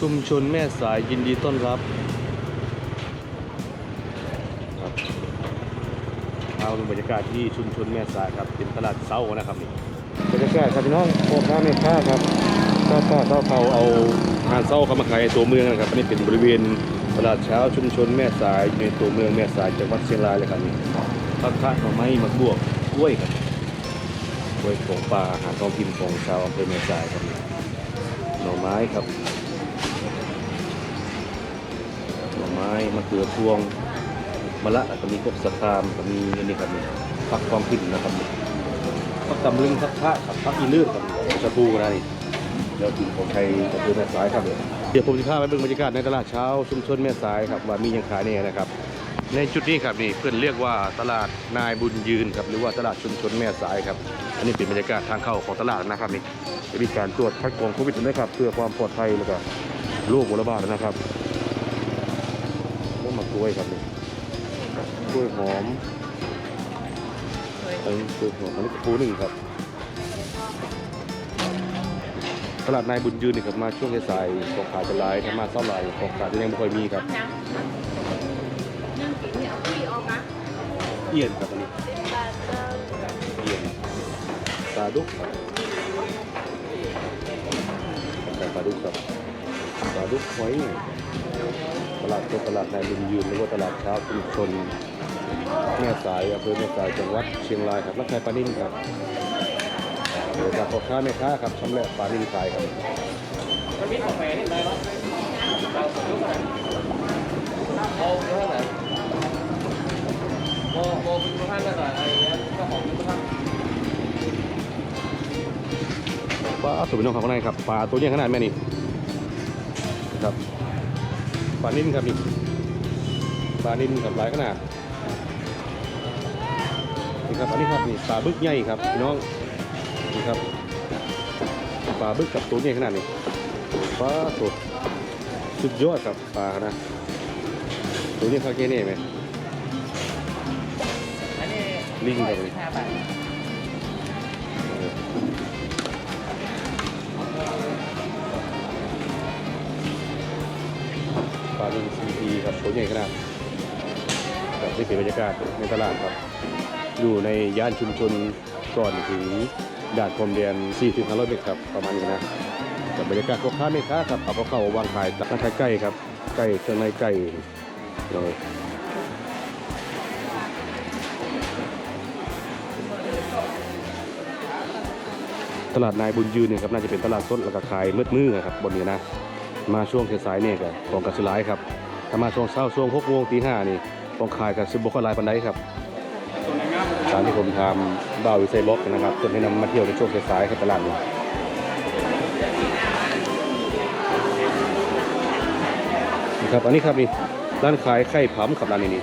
ชุมชนแม่สายยินดีต้อนรับครับเอาดูบรรยากาศที่ชุมชนแม่สายครับเป็นตลาดเช้านะครับนี่บรรยากาศครับพี่น้องพ่อค้าแม่ค้าครับถ้าถ้าถ้าเขาเอาอาหารเช้าเขามาขายในตัวเมืองนะครับอันนี้เป็นบริเวณตลาดเช้าชุมชนแม่สายในตัวเมืองแม่สายจังหวัดเชียงรายเลยครับนี่ผักคะหน่อไม้มะบวกกล้วยครับกล้วยของปลาอาหารท้องถิ่นของชาวอำเภอแม่สายครับหน่อไม้ครับ ไม้มะเขือพวงมะละก็มีพวกสะครามก็มีอันนี้ครับนี่ผักความขึ้นนะครับผักตำลึงผักพระครับผักอีลื่นครับชะพูก็ได้เดี๋ยวกินของไทยก็คือแม่สายครับเดี๋ยวผมจะพาไปเบิ่งบรรยากาศในตลาดเช้าชุมชนแม่สายครับว่ามียังขายเนี่ยนะครับ ในจุดนี้ครับนี่เพื่อนเรียกว่าตลาดนายบุญยืนครับหรือว่าตลาดชุมชนแม่สายครับ อันนี้เป็นบรรยากาศทางเข้าของตลาดนะครับนี่จะมีการตรวจคัดกรองโควิดด้วยครับเพื่อความปลอดภัยแล้วก็โรคระบาดนะครับ ล้วยครับนี่กล้วยหอมอันนี้กล้วยหอมอันนี้ปูหนึ่งครับ ตลาดนายบุญยืนนี่ครับมาช่วงสายๆของขายจะลายถ้ามาเท่าไหร่ของขายจะยังไม่ค่อยมีครับ เอียนครับอันนี้เอียนปลาดุกครับแต่ปลาดุกครับปลาดุกหอย ตลาดสดตลาดนายบุญยืนหรือว่าตลาดเช้าชุมชนแม่สายอำเภอแม่สายจังหวัดเชียงรายครับรักขายปานิ่มครับเดี๋ยวจากพ่อค้าแม่ค้าครับชำแหละปลานิ่มขายครับโมเท่าไหร่โมโมเป็นท่านอะไรอะไรเงี้ยก็ของเป็นท่านปลาสุดพี่น้องข้างในครับปลาตัวใหญ่ขนาดแม่นี่ ปลานิ่มครับนี่ปลานิ่มครับหลายขนาดนี่ครับอันนี้ครับนี่ปลาบึกใหญ่ครับพี่น้องนี่ครับปลาบึกกับตัวใหญ่ขนาดนี้ปลาตัวสุดยอดครับปลานะตัวนี้เขาแค่นี้ไหมอันนี้ลิงครับนี่ ห้าบาทปลาลิงซีครับตัวใหญ่ขนาดแบบที่เป็นบรรยากาศในตลาดครับ อยู่ในย่านชุมชนก่อนถึงด่านพรมแดน 40 500 เมตรครับ ประมาณนี้นะกับบรรยากาศพ่อค้าแม่ค้าครับเอาเข้าวางขายร้านขายไก่ครับไก่เครื่องในไก่เลยตลาดนายบุญยืนเนี่ยครับน่าจะเป็นตลาดสดแล้วก็ขายมืดมือครับบนนี้นะ มาช่วงสายๆเนี่ยก็ของกัสลายครับถ้ามาช่วงเช้าช่วงหกโมงตีห้านี่ของขายกับซิบกลายปันไดครับตามที่ผมทำบ่าววิเซบ็อกนะครับจนให้นำมาเที่ยวในช่วงสายๆครับตลาดนี้นะครับอันนี้ครับนี่ร้านขายไข่ผำครับร้านนี้นี่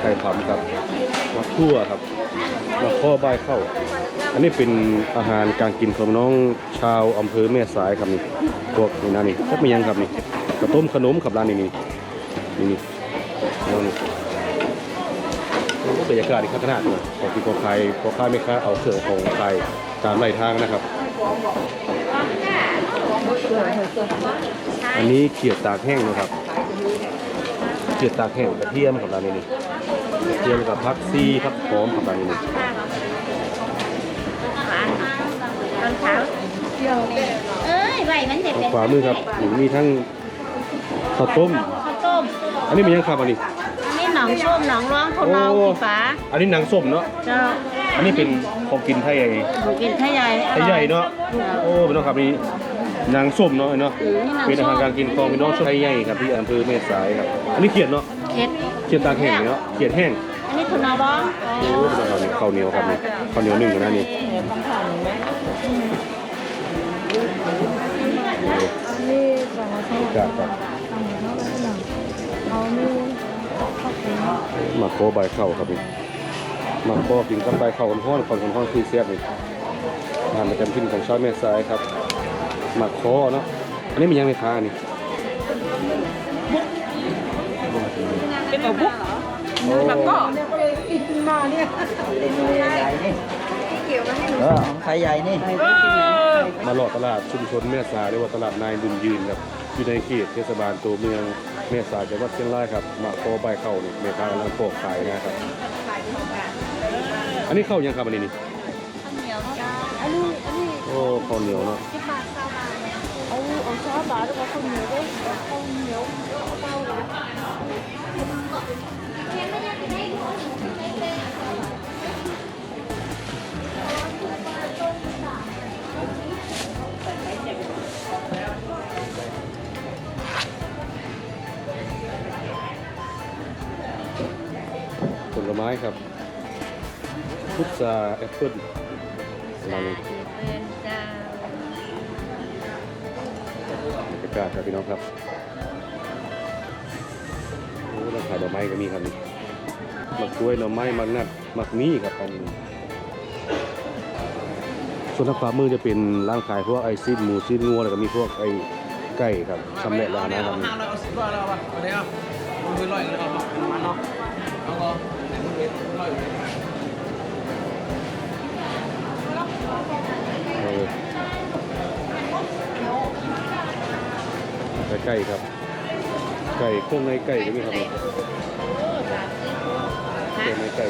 ไข่ผำครับมะทั่วครับมะข้อใบายเข้า อันนี้เป็นอาหารการกินของน้องชาวอำเภอแม่สายครับนี่ พวกนี่นะนี่ก็มียังครับนี่กระต้มขนมครับร้านนี้นี่นี่นี่น้องนี่บรรยากาศนี่ข้างหน้าเลยของที่พอขายพอค้าไม่ค้าเอาเครื่องของขายตามไหลทางนะครับ อันนี้เขียดตากแห้งนะครับ เขียดตากแห้งกระเทียมครับร้านนี้นี่กระเทียมกับผักซีผักหอมครับร้านนี้นี่ตอนเช้าเอ้ยไห วมันเด็ดเป็นขวามือครับมีทั้งข้าวต้ม ข้าวต้ม อันนี้มียังครับอันนี้ อันนี้หนองส้มหนองร้องคนเราโอ้สีฟ้า อันนี้หนังส้มเนาะเจ้าอันนี้เป็นของกินไทยใหญ่หนูกินไทยใหญ่อไทยร่อยใหญ่เนาะ โอ้พี่น้องครับนี่หนังส้มเนาะเนาะอืมนี่เป็นหนัอาหารงส้การมกินของพี่น้องชาวไทยใหญ่ครับที่อำเภอแม่สายครับ อันนี้เขียดเนาะเค็ดเขียดตากแห้งเนาะ เขียดแห้งอันนี้ทุนเอาบ้องโอ้พี่น้องครับนี่ข้าวเหนียวครับนี่ข้าวเหนียวหนึ่งนะนี่ คำถามไหมนี่แบบว่าเขากาครับทำเขาแล้วก็แบบเขาไม่เขาเป็นมาโคใบเข้าครับนี่มาโคกินกับใบเข้าห้อนๆคนห้อนๆคือเสียบนี่อาหารประจำถิ่ของชาวแม่สายครับมาโคเนาะอันนี้มียังไหมคะนี่เป็นแบบบุ๊กโอ้แบบก็เออของไทยใหญ่นี่ เออ มาหลอดตลาดชุมชนแม่สาเรียกว่าตลาดนายบุญยืนครับอยู่ในเขตเทศบาลตัวเมืองแม่สาจังหวัดเชียงรายครับมาโคใบเข้านี่แม่ค้ากำลังโปกขายนะครับอันนี้เข้ายังครับอันนี้นี่อันนี้อันนี้โอ้ข้าวเหนียวเนาะสิบบาทเก้าบาทเอาเอาซอสบาทแล้วก็ข้าวเหนียวด้วยข้าวเหนียวเอาเปล่าเลยผลไม้ครับพุทราแอปเปิ้ลประมาณนี้เป็นเจ้าบรรยากาศครับพี่น้องครับโอ้ร้านขายดอกไม้ก็มีครับนี่มักกล้วยหน่อไม้มักนัดมักมีครับอันนี้ส่วนทางขวามือจะเป็นร้านขายพวกไอซิดหมูซิดงัวแล้วก็มีพวกไอไก่ครับชำแหละร้านนะครับห้าร้อยเอาสิบร้อยแล้วป่ะวันนี้อะมันเป็นร้อยเลยครับมันเนาะ ไก่ครับ ไก่เครื่องในไก่ก็มีครับนี่เครื่องในไก่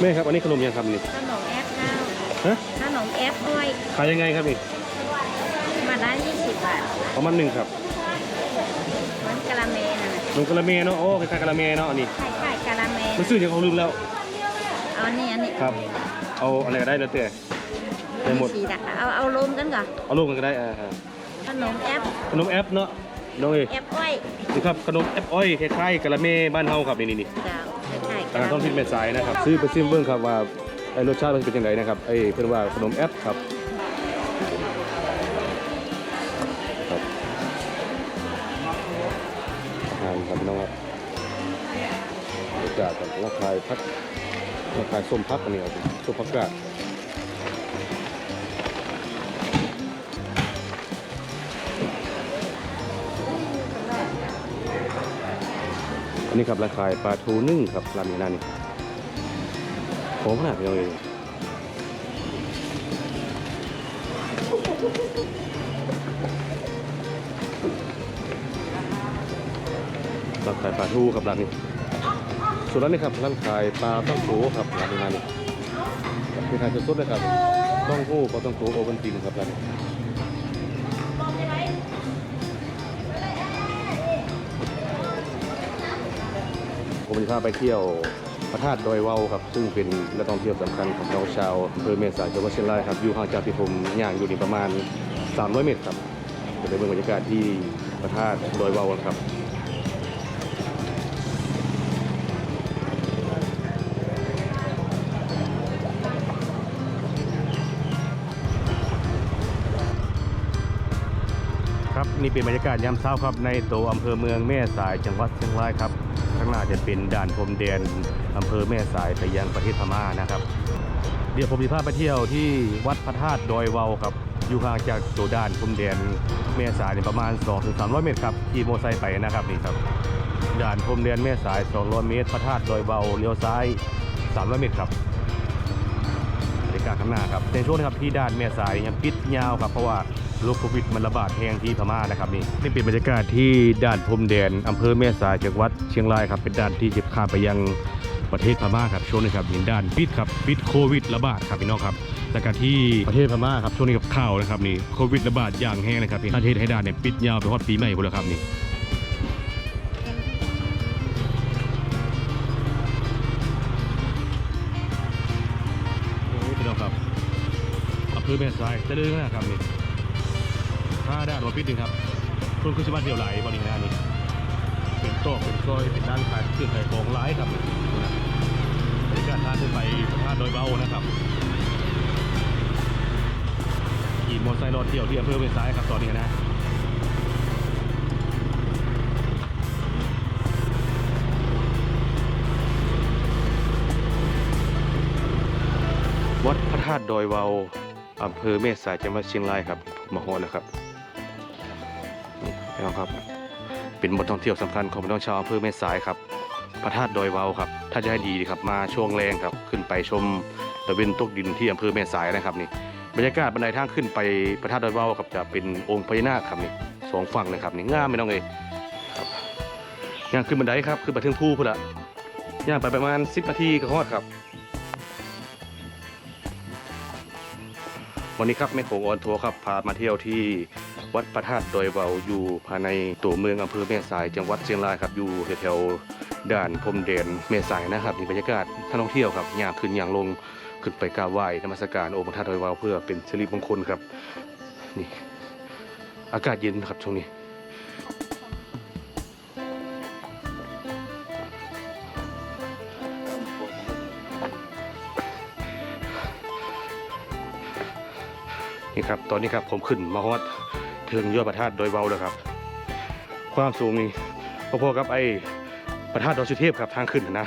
แม่ครับ อันนี้ขนมยังครับนี่ขนมแอปข้าวฮะขนมแอปอ้อยขายยังไงครับนี่ มาได้ยี่สิบบาทประมาณหนึ่งครับมันกะละเมน่ะนมกะละเมเนาะโอ้คล้ายๆกะละเมเนาะอันนี้ไข่ไข่กะละเมมันซื้อจากเขาลืมแล้วเอาอันนี้อันนี้ครับ เอาอะไรก็ได้แล้วแต่ได้หมดสีดักเอาเอารวมกันก่อนเอาลูกกันก็ได้อ่าฮะขนมแอปขนมแอปเนาะน้องเอ๋ยแอปอ้อยนี่ครับขนมแอปอ้อยคล้ายๆกะละเมบ้านเฮาครับนี่นี่นี่เจ้าไข่ทางท้องถิ่นแม่สายนะครับ ซื้อไปซิมเบิ้งครับว่าไอ้รสชาติมันเป็นยังไงนะครับไอ้เพิ่นว่าขนมแอปครับครับ กาศครับราคายพักราคายส้มพักอันนี้ครับส้มพักกาดอันนี้ครับราคาปลาทูนึ่งครับร้านนี้ร้านนี้หอมขนาดนี้เลยรานขาปลาทูครับร้านนี้ ส่วนร้านนี้ครับร้านขายปลาต้องโขครับร้านนี้ร้านนี้เป็นขายสดๆเลยครับต้องโขปลาต้องโขโอเวนตินครับร้านนี้ผมจะพาไปเที่ยวพระธาตุดอยเว้าครับ ซึ่งเป็นแหล่งท่องเที่ยวสำคัญของเราชาวอำเภอเมษาจังหวัดเชียงรายครับ อยู่ห่างจากที่ผมย่างอยู่นี่ประมาณ 300 เมตรครับจะไปเบิ่งบรรยากาศที่พระธาตุดอยเว้าครับ นี่เป็นบรรยากาศยามเช้าครับในตัวอำเภอเมืองแม่สายจังหวัดเชียงรายครับข้างหน้าจะเป็นด่านพรมแดนอำเภอแม่สายไปยังประเทศพม่านะครับ เดี๋ยวผมจะพาไปเที่ยวที่วัดพระธาตุดอยเวาครับอยู่ห่างจากตัวด่านพรมแดนแม่สายเนี่ยประมาณ 2-300 เมตรครับขี่มอเตอร์ไซค์ไปนะครับนี่ครับด่านพรมแดนแม่สาย 200 เมตร พระธาตุดอยเวาเลี้ยวซ้าย 300 เมตรครับบรรยากาศข้างหน้าครับในช่วงนี้ครับที่ด้านแม่สายยังปิดยาวครับเพราะว่า โรคโควิดมันระบาดแห้งที่พม่านะครับนี่นี่เป็นบรรยากาศที่ด่านพรมแดนอำเภอแม่สายจังหวัดเชียงรายครับเป็นด่านที่จะข้ามไปยังประเทศพม่าครับช่วงนี้ครับเห็นด่านปิดครับปิดโควิดระบาดครับพี่น้องครับจากการที่ประเทศพม่าครับช่วงนี้กับข่าวนะครับนี่โควิดระบาดอย่างแห้งเลยครับนี่ประเทศให้ด่านเนี่ยปิดยาวไปฮอดปีใหม่พุ่นแล้วครับนี่โอ้ยพี่น้องครับอำเภอแม่สายจะเดินนะครับนี่ ถ้าด้านวัดปิดหนึ่งครับคนคือสมาเที่ยวไหลบริเวณนี้เป็นโต๊ะเป็นซอยเป็นด้านขายเครื่องขายของหลายครับบรรยากาศท่าขึ้นไปท่าโดอยเบานะครับขี่มอเตอร์ไซค์รถเที่ยวที่อำเภอแม่สายครับตอนนี้นะวัดพระธาตุดอยเวาอำเภอเมษสายจังหวัดเชียงรายครับ มาฮอดแล้วครับ พี่น้องครับ เป็นบทท่องเที่ยวสำคัญของพี่น้องชาวอำเภอแม่สายครับพระธาตุดอยเวาครับ ถ้าจะให้ดีครับมาช่วงแรงครับ ขึ้นไปชมตะเวนตกดินที่อำเภอแม่สายนะครับนี่บรรยากาศบันไดทางขึ้นไปพระธาตุดอยเวาครับจะเป็นองค์พญานาคครับนี่สองฝั่งเลยครับนี่งามไม่น้องเอยครับย่างขึ้นบันไดครับขึ้นไปถึงภูพุ่นละย่างไปประมาณ10นาทีก็ฮอดครับ วันนี้ครับแม่โขงออนทัวร์ครับพามาเที่ยวที่ วัดพระธาตุดอยเวาอยู่ภายในตัวเมืองอำเภอแม่สายจังหวัดเชียงรายครับอยู่แถวๆด่านพรมแดนแม่สายนะครับนี่บรรยากาศท่องเที่ยวครับย่างขึ้นย่างลงขึ้นไปกราบไหว้นมัสการองค์พระธาตุดอยเวาเพื่อเป็นสิริมงคลครับนี่อากาศเย็นครับช่วงนี้นี่ครับ ตอนนี้ครับผมขึ้นมาฮอด ถึงยอดพระธาตุโดอยเบาเลยครับ ความสูงนี่พอๆกับไอ้พระธาตุดอยสุเทพครับทางขึ้นนะ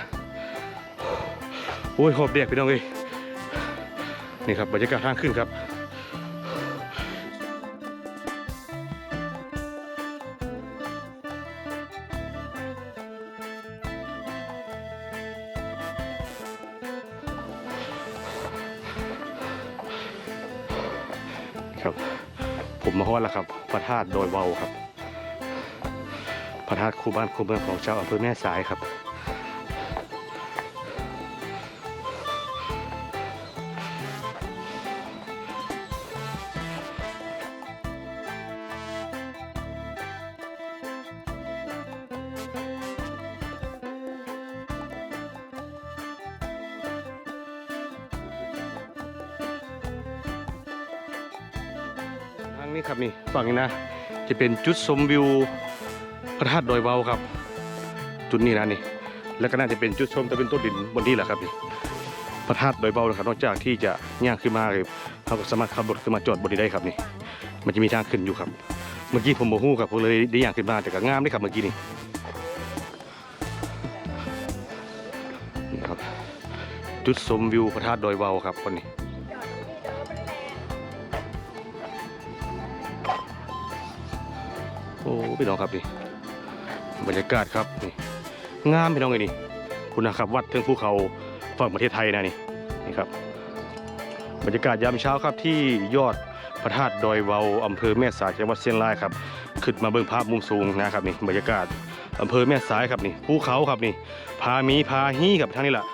โอ้ยหอบแดกพี่น้องเอ้ยนี่ครับบรรยากาศทางขึ้นครับครับ ผมมาฮอดแล้วครับ พระธาตุโดอยเวาครับ พระธาตุคู่บ้านคู่เมืองของชาวอำเภอแม่สายครับ นี้ครับนี่ฝั่งนี้นะ จะเป็นจุดชมวิวพระธาตุดอยเบาครับ จุดนี้นะนี่แล้วก็น่าจะเป็นจุดชมตะเป็นต้นดินบนนี้แหละครับนี่พระธาตุดอยเบานะครับนอกจากที่จะย่างขึ้นมาเลยเราก็สามารถขับรถขึ้นมาจอดบนนี้ได้ครับนี่ มันจะมีทางขึ้นอยู่ครับ เมื่อกี้ผมโมหูครับผมเลยได้ย่างขึ้นมาแต่ก็งามเลยครับเมื่อกี้นี่นี่ครับจุดชมวิวพระธาตุดอยเบาครับคนนี้ อ้พี่น้องครับนี่บรรยากาศครับนี่งามพี่น้องเลยนี่คุณนะครับวัดเทิงภูเขาฝั่งประเทศไทยนะนี่นี่ครับ บรรยากาศยามเช้าครับที่ยอดพระธาตุดอยเวาอำเภอแม่สายจังหวัดเชียงรายครับขึ้นมาเบิ่งภาพมุมสูงนะครับนี่บรรยากาศอำเภอแม่สายครับนี่ภูเขาครับนี่พามีพาฮีครับทั้งนี้แหละ